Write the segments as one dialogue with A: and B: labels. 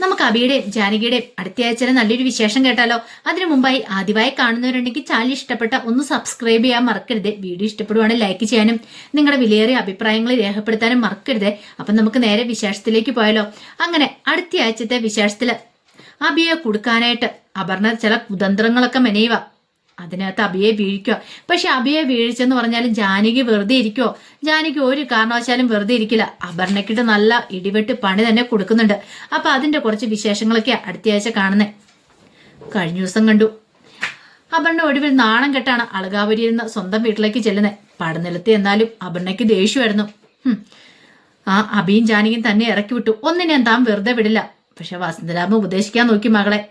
A: നമുക്ക് അബിയുടെയും ജാനകിയുടെയും അടുത്ത ആഴ്ച നല്ലൊരു വിശേഷം കേട്ടാലോ? അതിനു മുമ്പായി ആദ്യമായി കാണുന്നവരുണ്ടെങ്കിൽ ചാനൽ ഇഷ്ടപ്പെട്ട ഒന്ന് സബ്സ്ക്രൈബ് ചെയ്യാൻ മറക്കരുത്. വീഡിയോ ഇഷ്ടപ്പെടുവാണെങ്കിൽ ലൈക്ക് ചെയ്യാനും നിങ്ങളുടെ വിലയേറിയ അഭിപ്രായങ്ങൾ രേഖപ്പെടുത്താനും മറക്കരുത്. അപ്പം നമുക്ക് നേരെ വിശേഷത്തിലേക്ക് പോയാലോ? അങ്ങനെ അടുത്ത ആഴ്ചത്തെ വിശേഷത്തിൽ അബിയെ കൊടുക്കാനായിട്ട് അപർണ ചില കുതന്ത്രങ്ങളൊക്കെ മെനയുക അതിനകത്ത് അബിയെ വീഴിക്കുക പക്ഷെ അബിയെ വീഴ്ചെന്ന് പറഞ്ഞാലും ജാനകി വെറുതെ ഇരിക്കുവോ. ജാനകി ഒരു കാരണവശാലും വെറുതെ ഇരിക്കില്ല. അപർണയ്ക്കിട്ട് നല്ല ഇടിവെട്ട് പണി തന്നെ കൊടുക്കുന്നുണ്ട്. അപ്പൊ അതിന്റെ കുറച്ച് വിശേഷങ്ങളൊക്കെ അടുത്തയാഴ്ച കാണുന്നേ. കഴിഞ്ഞ ദിവസം കണ്ടു. അപർണ ഒടുവിൽ നാണം കെട്ടാണ് അളകാപുരിയിൽ നിന്ന് സ്വന്തം വീട്ടിലേക്ക് ചെല്ലുന്നത് പടനിലത്ത് എന്നാലും അപർണയ്ക്ക് ദേഷ്യമായിരുന്നു. ആ അബിയും ജാനകിയും തന്നെ ഇറക്കി വിട്ടു. ഒന്നിനെ താൻ വെറുതെ വിടില്ല. പക്ഷെ വസന്തരാമ ഉപദേശിക്കാൻ നോക്കി മകളെ.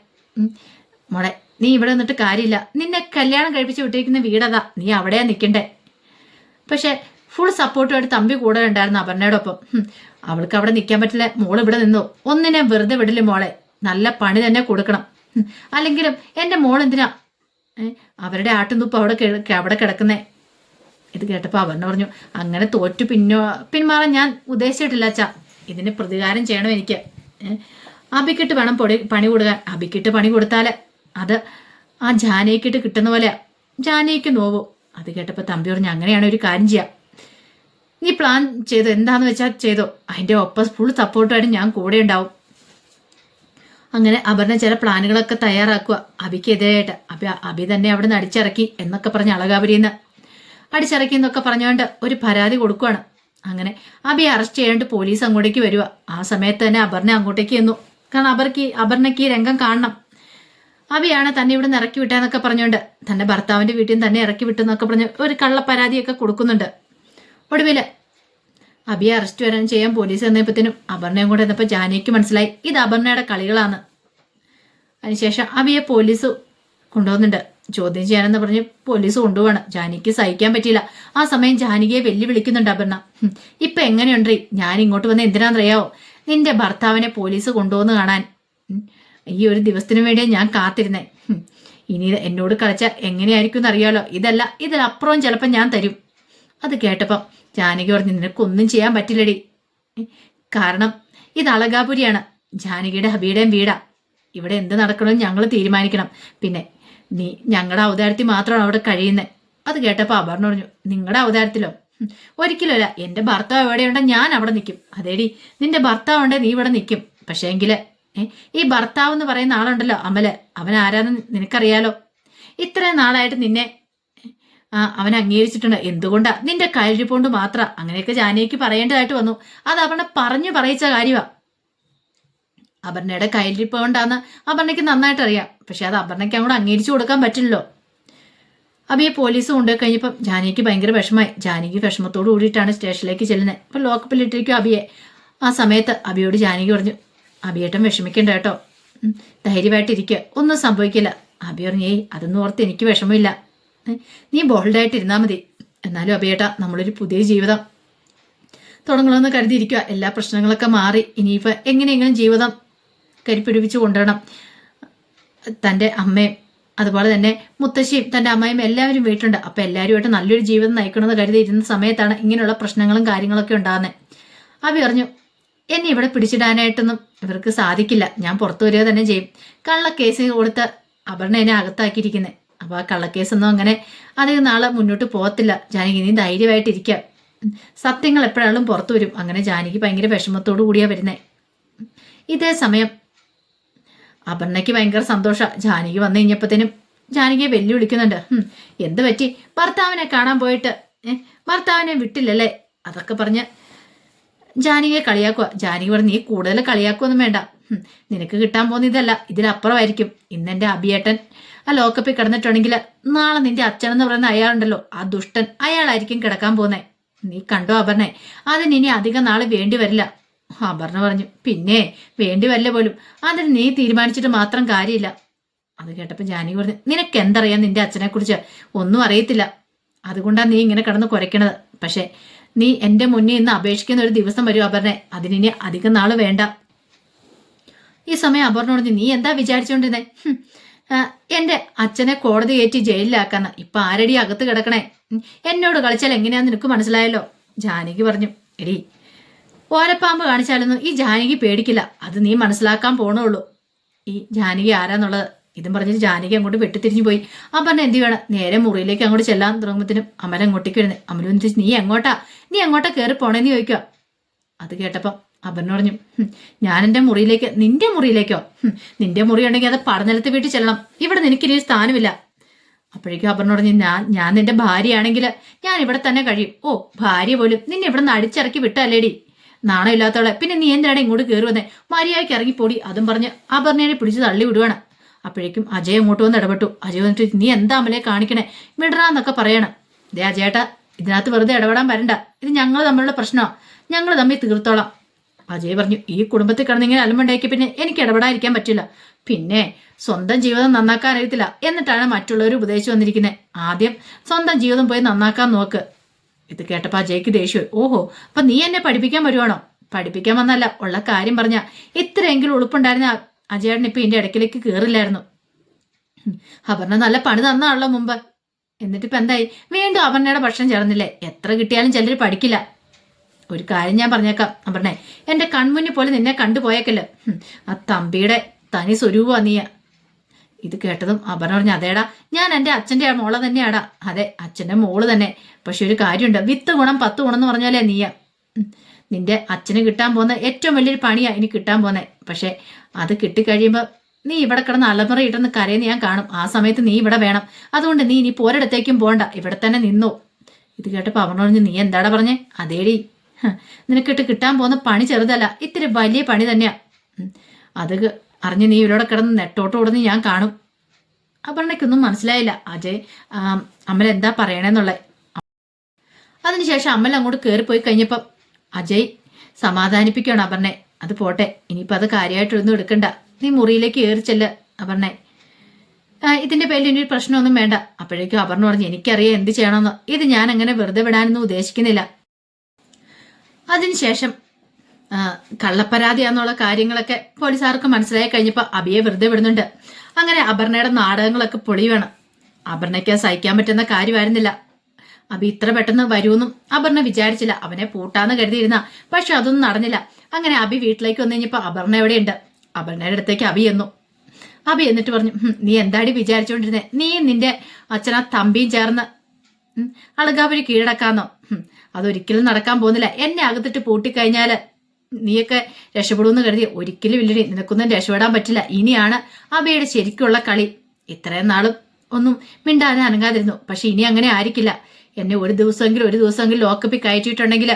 A: മോളെ നീ ഇവിടെ നിന്നിട്ട് കാര്യമില്ല. നിന്നെ കല്യാണം കഴിപ്പിച്ച് വിട്ടിരിക്കുന്ന വീടതാ. നീ അവിടെയാ നിൽക്കണ്ടേ പക്ഷെ ഫുൾ സപ്പോർട്ടുമായിട്ട് തമ്പി കൂടെ ഉണ്ടായിരുന്നു അപർണയോടൊപ്പം. അവൾക്ക് അവിടെ നിൽക്കാൻ പറ്റില്ല. മോൾ ഇവിടെ നിന്നു. ഒന്നിനെ വെറുതെ വിടില്ല മോളെ. നല്ല പണി തന്നെ കൊടുക്കണം. അല്ലെങ്കിലും എന്റെ മോൾ എന്തിനാ? അവരുടെ ആട്ടുംതുപ്പ് അവിടെ അവിടെ കിടക്കുന്നേ. ഇത് കേട്ടപ്പോൾ അപർണ പറഞ്ഞു അങ്ങനെ തോറ്റു പിന്നോ പിന്മാറാൻ ഞാൻ ഉദ്ദേശിച്ചിട്ടില്ല അച്ഛാ. ഇതിന് പ്രതികാരം ചെയ്യണം എനിക്ക്. അബിക്കിട്ട് വേണം പൊടി പണി കൊടുക്കാൻ. അബിക്കിട്ട് പണി കൊടുത്താൽ അത് ആ ജാനയ്ക്കിട്ട് കിട്ടുന്ന പോലെ ജാനയ്ക്ക് നോവോ. അത് കേട്ടപ്പോൾ തമ്പി പറഞ്ഞു അങ്ങനെയാണ് ഒരു കാര്യം ചെയ്യാം. നീ പ്ലാൻ ചെയ്തു? എന്താന്ന് വെച്ചാൽ ചെയ്തോ? അതിന്റെ ഒപ്പം ഫുൾ സപ്പോർട്ടായിട്ട് ഞാൻ കൂടെ ഉണ്ടാവും. അങ്ങനെ അപർണ ചില പ്ലാനുകളൊക്കെ തയ്യാറാക്കുക. അബിക്കെതിരായിട്ട്. അബി അബി തന്നെ അവിടെ നിന്ന് അടിച്ചിറക്കി എന്നൊക്കെ പറഞ്ഞ് അളകാപുരിന്ന്. അടിച്ചിറക്കി എന്നൊക്കെ പറഞ്ഞുകൊണ്ട് ഒരു പരാതി കൊടുക്കുവാണ്. അങ്ങനെ അബി അറസ്റ്റ് ചെയ്യാണ്ട് പോലീസ് അങ്ങോട്ടേക്ക് വരിക ആ സമയത്ത് തന്നെ അപർണ അങ്ങോട്ടേക്ക് ചെന്നു. കാരണം അപർക്ക് അപർണയ്ക്ക് ഈ രംഗം കാണണം. അബിയാണ് തന്നെ ഇവിടെ ഇറക്കി വിട്ടാന്നൊക്കെ പറഞ്ഞുകൊണ്ട് തന്റെ ഭർത്താവിന്റെ വീട്ടിൽ തന്നെ ഇറക്കി വിട്ടെന്നൊക്കെ പറഞ്ഞ് ഒരു കള്ള പരാതിയൊക്കെ കൊടുക്കുന്നുണ്ട്. ഒടുവിൽ അബിയെ അറസ്റ്റ് വരാൻ ചെയ്യാൻ പോലീസ് എന്നപ്പോഴത്തേനും അപർണയും കൂടെ വന്നപ്പോൾ ജാനയ്ക്ക് മനസ്സിലായി ഇത് അപർണയുടെ കളികളാണ് അതിനുശേഷം അബിയെ പോലീസ് കൊണ്ടുവന്നുണ്ട് ചോദ്യം ചെയ്യാനെന്ന് പറഞ്ഞ് പോലീസ് കൊണ്ടുപോവാണ്. ജാനിക്ക് സഹിക്കാൻ പറ്റിയില്ല. ആ സമയം ജാനകിയെ വെല്ലുവിളിക്കുന്നുണ്ട് അപർണ. ഇപ്പൊ എങ്ങനെയുണ്ടീ? ഞാൻ ഇങ്ങോട്ട് വന്ന് എന്തിനാണെന്നറിയാവോ? നിന്റെ ഭർത്താവിനെ പോലീസ് കൊണ്ടുവന്ന് കാണാൻ. ഈ ഒരു ദിവസത്തിന് വേണ്ടിയാ ഞാൻ കാത്തിരുന്നേ. ഇനി എന്നോട് കളിച്ച എങ്ങനെയായിരിക്കും എന്നറിയാലോ ഇതല്ല ഇതിലപ്പുറവും ചിലപ്പോൾ ഞാൻ തരും. അത് കേട്ടപ്പം ജാനകി പറഞ്ഞു നിനക്കൊന്നും ചെയ്യാൻ പറ്റില്ലടി. കാരണം ഇത് അളകാപുരിയാണ് ജാനകിയുടെ ഹബിയുടെയും വീടാ. ഇവിടെ എന്ത് നടക്കണമെന്ന് ഞങ്ങൾ തീരുമാനിക്കണം. പിന്നെ നീ ഞങ്ങളുടെ അവതാരത്തിൽ മാത്രമാണ് അവിടെ കഴിയുന്നത് അത് കേട്ടപ്പോൾ അപർണ പറഞ്ഞു നിങ്ങളുടെ അവതാരത്തിലോ? ഹും, ഒരിക്കലുമല്ല എന്റെ ഭർത്താവ് എവിടെയുണ്ടോ ഞാൻ അവിടെ നിൽക്കും അതേടി നിന്റെ ഭർത്താവ് ഉണ്ടേ നീ ഇവിടെ നിൽക്കും പക്ഷേ എങ്കിൽ ഏ, ഈ ഭർത്താവ് എന്ന് പറയുന്ന ആളുണ്ടല്ലോ അമൽ. അവൻ ആരാന്ന് നിനക്കറിയാലോ? ഇത്രയും നാളായിട്ട് നിന്നെ അവൻ അംഗീകരിച്ചിട്ടുണ്ട്. എന്തുകൊണ്ടാ? നിന്റെ കഴിവുകൊണ്ട് മാത്രം. അങ്ങനെയൊക്കെ ജാനകിക്ക് പറയേണ്ടതായിട്ട് വന്നു. അത് അവനെ പറഞ്ഞു പറയിച്ച കാര്യമാ അപർണയുടെ കയ്യിലിരിപ്പ് കൊണ്ടാന്ന് അപർണയ്ക്ക് നന്നായിട്ട് അറിയാം പക്ഷെ അത് അപർണയ്ക്ക് അങ്ങോട്ട് അംഗീകരിച്ചു കൊടുക്കാൻ പറ്റില്ലല്ലോ. അബിയെ പോലീസ് കൊണ്ടുപോയി കഴിഞ്ഞപ്പം ജാനകിക്ക് ഭയങ്കര വിഷമായി ജാനകി വിഷമത്തോട് കൂടിയിട്ടാണ് സ്റ്റേഷനിലേക്ക് ചെല്ലുന്നത്. ഇപ്പം ലോക്കപ്പിലിട്ടിരിക്കും അബിയെ. ആ സമയത്ത് അബിയോട് ജാനകി പറഞ്ഞു അബിയേട്ടൻ വിഷമിക്കണ്ട കേട്ടോ. ധൈര്യമായിട്ടിരിക്കുക ഒന്നും സംഭവിക്കില്ല. അബി പറഞ്ഞു അതൊന്നും ഓർത്ത് എനിക്ക് വിഷമമില്ല. നീ ബോൾഡായിട്ട് ഇരുന്നാൽ മതി. എന്നാലും അബിയേട്ട നമ്മളൊരു പുതിയ ജീവിതം. തുടങ്ങണമെന്ന് കരുതിയിരിക്കുക. എല്ലാ പ്രശ്നങ്ങളൊക്കെ മാറി. ഇനിയിപ്പോൾ എങ്ങനെയെങ്കിലും ജീവിതം കരിപ്പിടിപ്പിച്ച് കൊണ്ടുവരണം. തന്റെ അമ്മയും അതുപോലെ തന്നെ മുത്തശ്ശിയും തന്റെ അമ്മയും എല്ലാവരും വീട്ടുണ്ട് അപ്പോൾ എല്ലാവരുമായിട്ട് നല്ലൊരു ജീവിതം നയിക്കണമെന്ന് കരുതി ഇരുന്ന സമയത്താണ് ഇങ്ങനെയുള്ള പ്രശ്നങ്ങളും കാര്യങ്ങളൊക്കെ ഉണ്ടാകുന്നത്. അവി പറഞ്ഞു എന്നെ ഇവിടെ പിടിച്ചിടാനായിട്ടൊന്നും ഇവർക്ക് സാധിക്കില്ല. ഞാൻ പുറത്തു വരിക തന്നെ ചെയ്യും. കള്ളക്കേസ് കൊടുത്ത് അപർണ എന്നെ അകത്താക്കിയിരിക്കുന്നത് അപ്പോൾ ആ കള്ളക്കേസൊന്നും അങ്ങനെ അധികം നാളെ മുന്നോട്ട് പോകത്തില്ല. ജാനകി നീ ധൈര്യമായിട്ടിരിക്കുക. സത്യങ്ങൾ എപ്പോഴാളും പുറത്തു വരും. അങ്ങനെ ജാനകി ഭയങ്കര വിഷമത്തോടു കൂടിയാ വരുന്നേ. ഇതേ സമയം അപർണയ്ക്ക് ഭയങ്കര സന്തോഷ. ജാനകി വന്നു കഴിഞ്ഞപ്പോഴത്തേനും ജാനകിയെ വെല്ലുവിളിക്കുന്നുണ്ട്. "ഹും, എന്ത് പറ്റി? ഭർത്താവിനെ കാണാൻ പോയിട്ട് ഭർത്താവിനെ വിട്ടില്ലല്ലേ? അതൊക്കെ പറഞ്ഞ് ജാനകിയെ കളിയാക്കുക. ജാനകി പറഞ്ഞു നീ കൂടുതൽ കളിയാക്കുമൊന്നും വേണ്ട. നിനക്ക് കിട്ടാൻ പോകുന്ന ഇതല്ല. ഇതിലപ്പുറമായിരിക്കും. ഇന്നെന്റെ അഭിയേട്ടൻ ആ ലോക്കപ്പിൽ കിടന്നിട്ടുണ്ടെങ്കിൽ നാളെ നിന്റെ അച്ഛൻ എന്ന് പറയുന്ന അയാളുണ്ടല്ലോ. ആ ദുഷ്ടൻ അയാളായിരിക്കും കിടക്കാൻ പോകുന്നേ. നീ കണ്ടോ അപർണെ? അതിന് ഇനി അധികം നാളെ വേണ്ടി വരില്ല. അപർണ പറഞ്ഞു പിന്നെ വേണ്ടി വരില്ല പോലും. അതിന് നീ തീരുമാനിച്ചിട്ട് മാത്രം കാര്യമില്ല. അത് കേട്ടപ്പോൾ ജാനകി പറഞ്ഞു നിനക്ക് എന്തറിയാം നിന്റെ അച്ഛനെ കുറിച്ച് ഒന്നും അറിയത്തില്ല. അതുകൊണ്ടാണ് നീ ഇങ്ങനെ കിടന്ന് കുരയ്ക്കണത്. പക്ഷേ നീ എന്റെ മുന്നിൽ നിന്ന് അപേക്ഷിക്കുന്ന ഒരു ദിവസം വരും അപർണെ. അതിനി അധികം നാൾ വേണ്ട. ഈ സമയം അപർണോട് നീ എന്താ വിചാരിച്ചുകൊണ്ടിരുന്നേ ഹും, എന്റെ അച്ഛനെ കോടതി കയറ്റി ജയിലിലാക്കാന്ന്. ഇപ്പൊ ആരടി അകത്ത് കിടക്കണേ? എന്നോട് കളിച്ചാൽ എങ്ങനെയാന്ന് നിനക്ക് മനസ്സിലായല്ലോ? ജാനകി പറഞ്ഞു. എടി ഓരപ്പാമ്പ് കാണിച്ചാലൊന്നും ഈ ജാനകി പേടിക്കില്ല. അത് നീ മനസ്സിലാക്കാൻ പോണുള്ളൂ ഈ ജാനകി ആരാന്നുള്ളത്? ഇതും പറഞ്ഞിട്ട് ജാനകി അങ്ങോട്ട് വെട്ടിത്തിരിഞ്ഞു പോയി. ആ പറഞ്ഞ എന്ത് വേണം നേരെ മുറിയിലേക്ക് അങ്ങോട്ട് ചെല്ലാൻ തുടങ്ങുമ്പോഴത്തേനും അമല അങ്ങോട്ടേക്ക് വരുന്നത് അമല എന്ന് നീ എങ്ങോട്ടാ? നീ എങ്ങോട്ടാ കയറി പോണേന്ന് ചോദിക്കുക അത് കേട്ടപ്പം അപർണ പറഞ്ഞു "ഹും, ഞാൻ എന്റെ മുറിയിലേക്ക് നിന്റെ മുറിയിലേക്കോ? നിന്റെ മുറി ഉണ്ടെങ്കിൽ അത് പടനിലത്ത് വീട്ടിൽ ചെല്ലണം. ഇവിടെ നിനക്കിനി ഇനി സ്ഥാനമില്ല. അപ്പോഴേക്കും അപർണ പറഞ്ഞു ഞാൻ ഞാൻ നിന്റെ ഭാര്യയാണെങ്കിൽ ഞാൻ ഇവിടെ തന്നെ കഴിയും. ഓ ഭാര്യ പോലും നിന്നെ ഇവിടെ നിന്ന് അടിച്ചിറക്കി വിട്ടല്ലേടി? നാണമില്ലാത്തവളെ. പിന്നെ നീ എന്തിനാണ് ഇങ്ങോട്ട് കയറി വന്നേ? മര്യാദയ്ക്ക് ഇറങ്ങിപ്പോടി. അതും പറഞ്ഞ് അപർണയെ പിടിച്ച് തള്ളി വിടുവാണ് അപ്പോഴേക്കും അജയ് അങ്ങോട്ട് വന്ന് ഇടപെട്ടു. അജയ് വന്നിട്ട് നീ എന്താ അമലെ കാണിക്കണേ? വിടറാന്നൊക്കെ പറയണം. ദേ അജയേട്ടാ ഇതിനകത്ത് വെറുതെ ഇടപെടാൻ വരണ്ട. ഇത് ഞങ്ങൾ തമ്മിലുള്ള പ്രശ്നമാണ് ഞങ്ങൾ തമ്മിൽ തീർത്തോളാം. അജയ് പറഞ്ഞു ഈ കുടുംബത്തിൽ കിടന്നിങ്ങനെ അലമ്പുണ്ടാക്കി പിന്നെ എനിക്ക് ഇടപെടാതിരിക്കാൻ പറ്റില്ല. പിന്നെ സ്വന്തം ജീവിതം നന്നാക്കാൻ അറിയത്തില്ല. എന്നിട്ടാണ് മറ്റുള്ളവർ ഉപദേശിച്ചു വന്നിരിക്കുന്നത്. ആദ്യം സ്വന്തം ജീവിതം പോയി നന്നാക്കാൻ നോക്ക്. ഇത് കേട്ടപ്പോൾ അജയ്ക്ക് ദേഷ്യമായി. ഓഹോ അപ്പൊ നീ എന്നെ പഠിപ്പിക്കാൻ വരുവാണോ? പഠിപ്പിക്കാൻ വന്നല്ല ഉള്ള കാര്യം പറഞ്ഞ. ഇത്രയെങ്കിലും ഉളുപ്പുണ്ടായിരുന്ന അജയേട്ടൻ ഇപ്പൊ എന്റെ ഇടയ്ക്കിലേക്ക് കയറില്ലായിരുന്നു അപർണ നല്ല പണി തന്നാണല്ലോ മുമ്പ്. എന്നിട്ട് ഇപ്പൊ എന്തായി? വീണ്ടും അപർണയുടെ ഭക്ഷണം ചേർന്നില്ലേ? എത്ര കിട്ടിയാലും ചിലർ പഠിക്കില്ല. ഒരു കാര്യം ഞാൻ പറഞ്ഞേക്കാം അപർണേ. എന്റെ കൺമുന്നിൽ പോലെ നിന്നെ കണ്ടുപോയേക്കല്ലോ ആ തമ്പിയുടെ തനി സ്വരൂപം നീയ. ഇത് കേട്ടതും അപർണ പറഞ്ഞു അതേടാ ഞാൻ എന്റെ അച്ഛന്റെ മോളെ തന്നെയാടാ. അതെ അച്ഛന്റെ മോൾ തന്നെ. പക്ഷെ ഒരു കാര്യമുണ്ട്. വിത്ത് ഗുണം പത്ത് ഗുണം എന്ന് പറഞ്ഞാലേ നീയ. നിന്റെ അച്ഛന് കിട്ടാൻ പോകുന്ന ഏറ്റവും വലിയൊരു പണിയാണ് ഇനി കിട്ടാൻ പോകുന്നത് പക്ഷെ അത് കിട്ടിക്കഴിയുമ്പോൾ നീ ഇവിടെ കിടന്ന് അലമുറ ഇട്ടെന്ന് കരയെന്ന് ഞാൻ കാണും. ആ സമയത്ത് നീ ഇവിടെ വേണം. അതുകൊണ്ട് നീ ഇനി പോരിടത്തേക്കും പോണ്ട. ഇവിടെ തന്നെ നിന്നു. ഇത് കേട്ടപ്പോൾ അവൻ പറഞ്ഞു നീ എന്താടാ പറഞ്ഞേ? അതേടി. നിനക്കിട്ട് കിട്ടാൻ പോകുന്ന പണി ചെറുതല്ല. ഇത്തിരി വലിയ പണി തന്നെയാ. അത് അറിഞ്ഞ് നീ ഇവരോടെ കിടന്ന് നെട്ടോട്ട് ഓടുന്ന ഞാൻ കാണും. അപർണയ്ക്കൊന്നും മനസ്സിലായില്ല. അജയ് അമ്മ എന്താ പറയണേന്നുള്ളത് അതിനുശേഷം അമ്മൽ അങ്ങോട്ട് കയറിപ്പോയി കഴിഞ്ഞപ്പം അജയ് സമാധാനിപ്പിക്കണം അപർണെ. അത് പോട്ടെ ഇനിയിപ്പോൾ അത് കാര്യമായിട്ടൊന്നും എടുക്കണ്ട. നീ മുറിയിലേക്ക് കയറി ചെല്ല അപർണെ. ഇതിന്റെ പേരിൽ ഇനി പ്രശ്നമൊന്നും വേണ്ട. അപ്പോഴേക്കും അപർണ പറഞ്ഞു എനിക്കറിയാം എന്ത് ചെയ്യണമെന്ന്. ഇത് ഞാൻ അങ്ങനെ വെറുതെ വിടാനൊന്നും ഉദ്ദേശിക്കുന്നില്ല. അതിനുശേഷം കള്ളപ്പരാതിയാന്നുള്ള കാര്യങ്ങളൊക്കെ പോലീസുകാർക്ക് മനസ്സിലായി കഴിഞ്ഞപ്പോൾ അബിയെ വെറുതെ വിടുന്നുണ്ട്. അങ്ങനെ അപർണയുടെ നാടകങ്ങളൊക്കെ പൊളിയുവാണ്. അപർണയ്ക്ക് അത് സഹിക്കാൻ പറ്റുന്ന കാര്യമായിരുന്നില്ല. അബി ഇത്ര പെട്ടെന്ന് വരുമെന്നും അപർണ വിചാരിച്ചില്ല. അവനെ പൂട്ടാന്ന് കരുതിയിരുന്ന. പക്ഷെ അതൊന്നും നടന്നില്ല. അങ്ങനെ അബി വീട്ടിലേക്ക് വന്നു കഴിഞ്ഞപ്പോ അപർണ എവിടെയുണ്ട്? അപർണയുടെ അടുത്തേക്ക് അബി എന്നു. അബി എന്നിട്ട് പറഞ്ഞു നീ എന്താടി വിചാരിച്ചുകൊണ്ടിരുന്നേ നീ നിന്റെ അച്ഛനാ തമ്പിയും ചേർന്ന് അളകാവരി കീഴടക്കാന്നോ? അതൊരിക്കലും നടക്കാൻ പോകുന്നില്ല. എന്നെ അകത്തിട്ട് പൂട്ടിക്കഴിഞ്ഞാൽ നീയൊക്കെ രക്ഷപ്പെടുമെന്ന് കരുതി ഒരിക്കലും ഇല്ലടി. നിനക്കൊന്നും രക്ഷപ്പെടാൻ പറ്റില്ല. ഇനിയാണ് അബിയുടെ ശരിക്കുള്ള കളി. ഇത്രയും നാളും ഒന്നും മിണ്ടാനെ അനങ്ങാതിരുന്നു. പക്ഷെ ഇനി അങ്ങനെ ആയിരിക്കില്ല. എന്നെ ഒരു ദിവസമെങ്കിലും ഒരു ദിവസമെങ്കിലും ലോക്കപ്പിൽ കയറ്റിയിട്ടുണ്ടെങ്കിൽ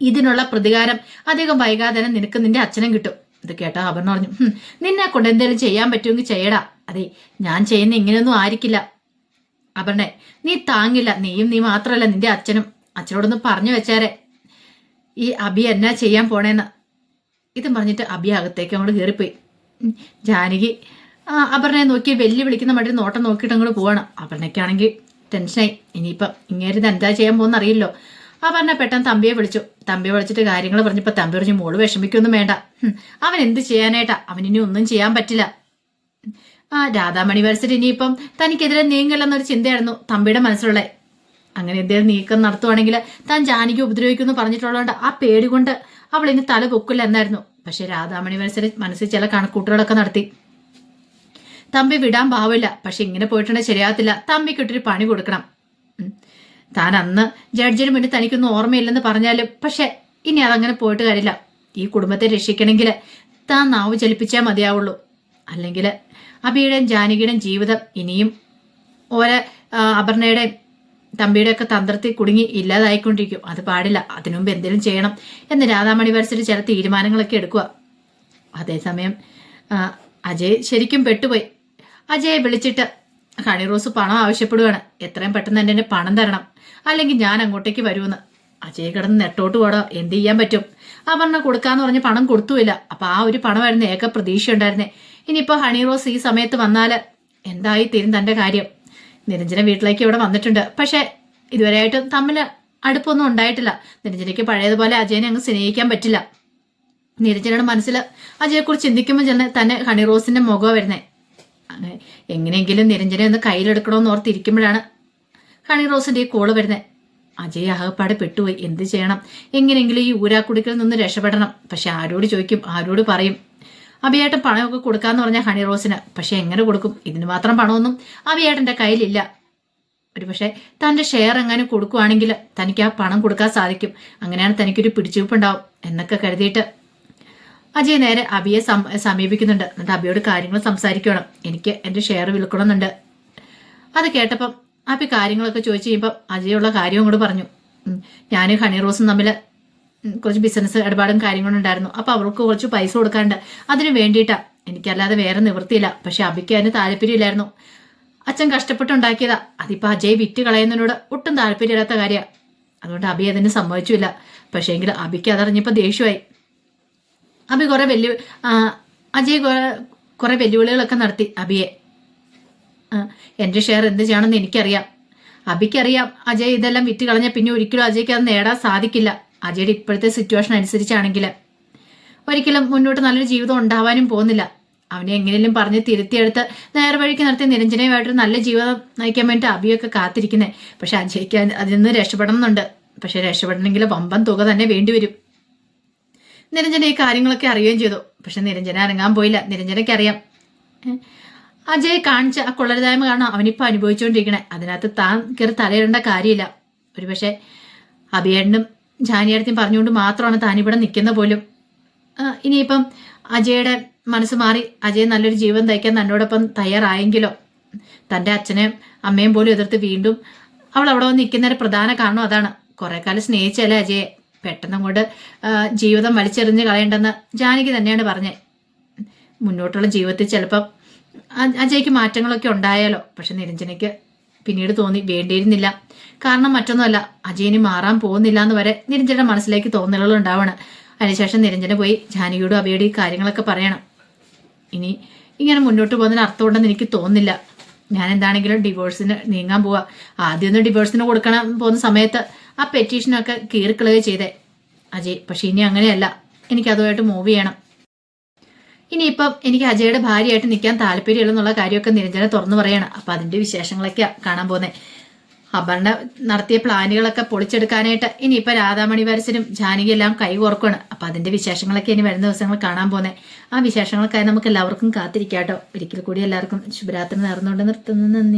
A: ഇതിനുള്ള പ്രതികാരം അധികം വൈകാതെ തന്നെ നിനക്ക് നിന്റെ അച്ഛനും കിട്ടും. ഇത് കേട്ടോ അവൻ പറഞ്ഞു "ഹും, നിന്നെ കൊണ്ട് എന്തെങ്കിലും ചെയ്യാൻ പറ്റുമെങ്കിൽ ചെയ്യടാ. അതെ ഞാൻ ചെയ്യുന്ന ഇങ്ങനെയൊന്നും ആയിരിക്കില്ല. അപർണെ നീ താങ്ങില്ല. നീയും നീ മാത്രമല്ല നിന്റെ അച്ഛനും. അച്ഛനോടൊന്ന് പറഞ്ഞു വെച്ചാരെ. ഈ അബി എന്നാ ചെയ്യാൻ പോണേന്ന്. ഇത് പറഞ്ഞിട്ട് അബി അകത്തേക്ക് അങ്ങോട്ട് കയറിപ്പോയി. ജാനകി അപർണയെ നോക്കി വെല്ലു വിളിക്കുന്ന മടി നോട്ടം നോക്കിയിട്ട് അങ്ങോട്ട് പോവാണ്. അപർണയ്ക്കാണെങ്കിൽ ടെൻഷനായി. ഇനിയിപ്പം ഇങ്ങനെ ഇത് എന്താ ചെയ്യാൻ പോകുന്ന അറിയില്ലോ പറഞ്ഞ പെട്ടെന്ന് തമ്പിയെ വിളിച്ചു. തമ്പിയെ വിളിച്ചിട്ട് കാര്യങ്ങൾ പറഞ്ഞപ്പോൾ തമ്പി പറഞ്ഞു മോൾ വിഷമിക്കൊന്നും വേണ്ട. അവൻ എന്ത് ചെയ്യാനായിട്ടാ? അവനിനി ഒന്നും ചെയ്യാൻ പറ്റില്ല. ആ രാധാമണി വരച്ചിട്ട് ഇനിയിപ്പം തനിക്കെതിരെ നീങ്ങല്ലെന്നൊരു ചിന്തയായിരുന്നു തമ്പിയുടെ മനസ്സിലുള്ള അങ്ങനെ എന്തെങ്കിലും നീക്കം നടത്തുവാണെങ്കിൽ താൻ ജാനിക്ക് ഉപദ്രവിക്കുമെന്ന് പറഞ്ഞിട്ടുള്ളതുകൊണ്ട് ആ പേടി കൊണ്ട് അവൾ ഇനി തല പൊക്കില്ല എന്നായിരുന്നു. പക്ഷെ രാധാമണി വരച്ചിട്ട് മനസ്സിൽ ചില കണക്കൂട്ടുകളൊക്കെ നടത്തി. തമ്പി വിടാൻ പാവില്ല. പക്ഷെ ഇങ്ങനെ പോയിട്ടുണ്ടെങ്കിൽ ശരിയാകത്തില്ല. തമ്പിക്കൊട്ടൊരു പണി കൊടുക്കണം. താൻ അന്ന് ജഡ്ജിന് മുന്നിൽ തനിക്കൊന്നും ഓർമ്മയില്ലെന്ന് പറഞ്ഞാലും പക്ഷെ ഇനി അതങ്ങനെ പോയിട്ട് കാര്യമില്ല. ഈ കുടുംബത്തെ രക്ഷിക്കണമെങ്കിൽ താൻ നാവ് ചലിപ്പിച്ചാൽ മതിയാവുള്ളൂ. അല്ലെങ്കിൽ അബിയുടെയും ജാനകിയുടെയും ജീവിതം ഇനിയും ഓരോ അപർണയുടെയും തമ്പിയുടെ ഒക്കെ തന്ത്രത്തിൽ കുടുങ്ങി ഇല്ലാതായിക്കൊണ്ടിരിക്കും. അത് പാടില്ല. അതിനു മുമ്പ് എന്തെങ്കിലും ചെയ്യണം എന്ന് രാധാമണി വരച്ചിട്ട് ചില തീരുമാനങ്ങളൊക്കെ എടുക്കുക. അതേസമയം അജയ് ശരിക്കും പെട്ടുപോയി. അജയെ വിളിച്ചിട്ട് ഹണി റോസ് പണം ആവശ്യപ്പെടുകയാണ് എത്രയും പെട്ടെന്ന് എന്നെ എന്നെ പണം തരണം. അല്ലെങ്കിൽ ഞാൻ അങ്ങോട്ടേക്ക് വരുമെന്ന്. അജയ് കിടന്ന് നെട്ടോട്ട് പോടോ. എന്ത് ചെയ്യാൻ പറ്റും? അപർണ കൊടുക്കാന്ന് പറഞ്ഞ് പണം കൊടുത്തുമില്ല. അപ്പൊ ആ ഒരു പണമായിരുന്നു ഏക പ്രതീക്ഷ ഉണ്ടായിരുന്നേ. ഇനിയിപ്പോ ഹണി റോസ് ഈ സമയത്ത് വന്നാൽ എന്തായി തീരും തന്റെ കാര്യം? നിരഞ്ജന വീട്ടിലേക്ക് ഇവിടെ വന്നിട്ടുണ്ട്. പക്ഷേ ഇതുവരെയായിട്ടും തമ്മിൽ അടുപ്പൊന്നും ഉണ്ടായിട്ടില്ല. നിരഞ്ജനയ്ക്ക് പഴയതുപോലെ അജയനെ അങ്ങ് സ്നേഹിക്കാൻ പറ്റില്ല. നിരഞ്ജനയുടെ മനസ്സിൽ അജയെക്കുറിച്ച് ചിന്തിക്കുമ്പോൾ തന്നെ ഹണി റോസിന്റെ മുഖം വരുന്നേ. അങ്ങനെ എങ്ങനെയെങ്കിലും നിരഞ്ജനെ ഒന്ന് കയ്യിലെടുക്കണമെന്ന് ഓർത്തിരിക്കുമ്പോഴാണ് ഹണി റോസിന്റെ കോൾ വരുന്നത് അജയ് ആകപ്പാടെ പെട്ടുപോയി. എന്ത് ചെയ്യണം? എങ്ങനെയെങ്കിലും ഈ ഊരാക്കുടുക്കിൽ നിന്ന് രക്ഷപ്പെടണം. പക്ഷെ ആരോട് ചോദിക്കും? ആരോട് പറയും? അഭിയേട്ടൻ പണമൊക്കെ കൊടുക്കാന്ന് പറഞ്ഞ ഹണി റോസിന്. പക്ഷെ എങ്ങനെ കൊടുക്കും? ഇതിന് മാത്രം പണമൊന്നും അഭിയേട്ടന്റെ കയ്യിലില്ല. ഒരു പക്ഷേ തന്റെ ഷെയർ എങ്ങാനും കൊടുക്കുവാണെങ്കിൽ തനിക്ക് ആ പണം കൊടുക്കാൻ സാധിക്കും. അങ്ങനെയാണ് തനിക്കൊരു പിടിച്ചുവെപ്പുണ്ടാവും എന്നൊക്കെ കരുതിയിട്ട് അജയ് നേരെ അബിയെ സമീപിക്കുന്നുണ്ട്. എന്നിട്ട് അബിയോട് കാര്യങ്ങൾ സംസാരിക്കണം. എനിക്ക് എന്റെ ഷെയർ വിൽക്കണമെന്നുണ്ട്. അത് കേട്ടപ്പം അബി കാര്യങ്ങളൊക്കെ ചോദിച്ചു കഴിയുമ്പോൾ അജയുള്ള കാര്യവും കൂടെ പറഞ്ഞു. ഞാൻ ഹണി റോസും തമ്മിൽ കുറച്ച് ബിസിനസ് ഇടപാടും കാര്യങ്ങളും ഉണ്ടായിരുന്നു. അപ്പോൾ അവൾക്ക് കുറച്ച് പൈസ കൊടുക്കാനുണ്ട്. അതിന് വേണ്ടിയിട്ടാ. എനിക്കല്ലാതെ വേറെ നിവൃത്തിയില്ല. പക്ഷെ അബിക്ക് അതിന് താല്പര്യമില്ലായിരുന്നു അച്ഛൻ കഷ്ടപ്പെട്ടുണ്ടാക്കിയതാ. അതിപ്പോൾ അജയ് വിറ്റ് കളയുന്നതിനോട് ഒട്ടും താല്പര്യമില്ലാത്ത കാര്യമാണ് അതുകൊണ്ട് അബി അതിന് സമ്മതിച്ചില്ല പക്ഷേങ്കിൽ അബിക്ക് അതറിഞ്ഞപ്പോൾ ദേഷ്യമായി. അബി കുറെ വെല്ലു അജയ് കുറെ കുറെ വെല്ലുവിളികളൊക്കെ നടത്തി അബിയെ ആ, എന്റെ ഷെയർ എന്ത് ചെയ്യണമെന്ന് എനിക്കറിയാം. അബിക്കറിയാം അജയ് ഇതെല്ലാം വിറ്റ് കളഞ്ഞാൽ പിന്നെ ഒരിക്കലും അജയ്ക്ക് അത് നേടാൻ സാധിക്കില്ല. അജയുടെ ഇപ്പോഴത്തെ സിറ്റുവേഷൻ അനുസരിച്ചാണെങ്കിൽ ഒരിക്കലും മുന്നോട്ട് നല്ലൊരു ജീവിതം ഉണ്ടാവാനും പോകുന്നില്ല. അവനെ എങ്ങനെയും പറഞ്ഞ് തിരുത്തിയെടുത്ത് നേർവഴിക്ക് നടത്തി നിരഞ്ജനയുമായിട്ടൊരു നല്ല ജീവിതം നയിക്കാൻ വേണ്ടി അബിയൊക്കെ കാത്തിരിക്കുന്നത് പക്ഷെ അജയ്ക്ക് അത് അതിൽ നിന്ന് രക്ഷപ്പെടണം എന്നുണ്ട് പക്ഷെ രക്ഷപ്പെടണമെങ്കിൽ വമ്പൻ തുക തന്നെ വേണ്ടിവരും. നിരഞ്ജന ഈ കാര്യങ്ങളൊക്കെ അറിയുകയും ചെയ്തു. പക്ഷെ നിരഞ്ജന ഇറങ്ങാൻ പോയില്ല. നിരഞ്ജനയ്ക്ക് അറിയാം. അജയ് കാണിച്ച ആ കൊള്ളരുതായ്മ കാണാം അവനിപ്പോൾ അനുഭവിച്ചുകൊണ്ടിരിക്കണേ അതിനകത്ത് താൻ കയറി തലയിടേണ്ട കാര്യമില്ല. ഒരുപക്ഷെ അഭിയേട്ടനും ജാനിയടത്തിയും പറഞ്ഞുകൊണ്ട് മാത്രമാണ് താൻ ഇവിടെ നിൽക്കുന്ന പോലും. ഇനിയിപ്പം അജയുടെ മനസ്സ് മാറി അജയ് നല്ലൊരു ജീവൻ തയ്ക്കാൻ തന്നോടൊപ്പം തയ്യാറായെങ്കിലോ? തന്റെ അച്ഛനെയും അമ്മയും പോലും എതിർത്ത് വീണ്ടും അവൾ അവിടെ വന്ന് നിൽക്കുന്നതിന് പ്രധാന കാരണം അതാണ്. കുറേ കാലം സ്നേഹിച്ചല്ലേ അജയെ? പെട്ടെന്ന് അങ്ങോട്ട് ജീവിതം വലിച്ചെറിഞ്ഞ് കളയേണ്ടെന്ന് ജാനകി തന്നെയാണ് പറഞ്ഞത് മുന്നോട്ടുള്ള ജീവിതത്തിൽ ചിലപ്പം അജയ്ക്ക് മാറ്റങ്ങളൊക്കെ ഉണ്ടായാലോ? പക്ഷെ നിരഞ്ജനയ്ക്ക് പിന്നീട് തോന്നി വേണ്ടിയിരുന്നില്ല. കാരണം മറ്റൊന്നുമല്ല അജയന് മാറാൻ പോകുന്നില്ല എന്ന് വരെ നിരഞ്ജന മനസ്സിലേക്ക് തോന്നലുകൾ ഉണ്ടാവണം. അതിനുശേഷം നിരഞ്ജന പോയി ജാനകിയോടും അവയോട് ഈ കാര്യങ്ങളൊക്കെ പറയണം. ഇനി ഇങ്ങനെ മുന്നോട്ട് പോകുന്നതിന് അർത്ഥമുണ്ടെന്ന് എനിക്ക് തോന്നുന്നില്ല. ഞാൻ എന്താണെങ്കിലും ഡിവോഴ്സിന് നീങ്ങാൻ പോവാ. ആദ്യമൊന്നും ഡിവോഴ്സിന് കൊടുക്കണം പോകുന്ന സമയത്ത് ആ പെറ്റീഷനൊക്കെ കീറിക്കളയുക ചെയ്തേ. അജയ് പക്ഷെ ഇനി അങ്ങനെയല്ല. എനിക്ക് അതുമായിട്ട് മൂവ് ചെയ്യണം. ഇനിയിപ്പം എനിക്ക് അജയുടെ ഭാര്യയായിട്ട് നിൽക്കാൻ താല്പര്യമില്ലെന്നുള്ള കാര്യമൊക്കെ നിരഞ്ജന തുറന്നു പറയണം. അപ്പം അതിന്റെ വിശേഷങ്ങളൊക്കെ കാണാൻ പോകുന്നത് അപർണ നടത്തിയ പ്ലാനുകളൊക്കെ പൊളിച്ചെടുക്കാനായിട്ട് ഇനിയിപ്പോൾ രാധാമണി വരസിനും ജാനകി എല്ലാം കൈ കോർക്കുകയാണ് അപ്പം അതിന്റെ വിശേഷങ്ങളൊക്കെ ഇനി വരുന്ന ദിവസങ്ങൾ കാണാൻ പോകുന്നത് ആ വിശേഷങ്ങൾക്കായി നമുക്ക് എല്ലാവർക്കും കാത്തിരിക്കാട്ടോ. ഒരിക്കൽ കൂടി എല്ലാവർക്കും ശുഭരാത്രി നേർന്നുകൊണ്ട് നിർത്തുന്നു. നന്ദി.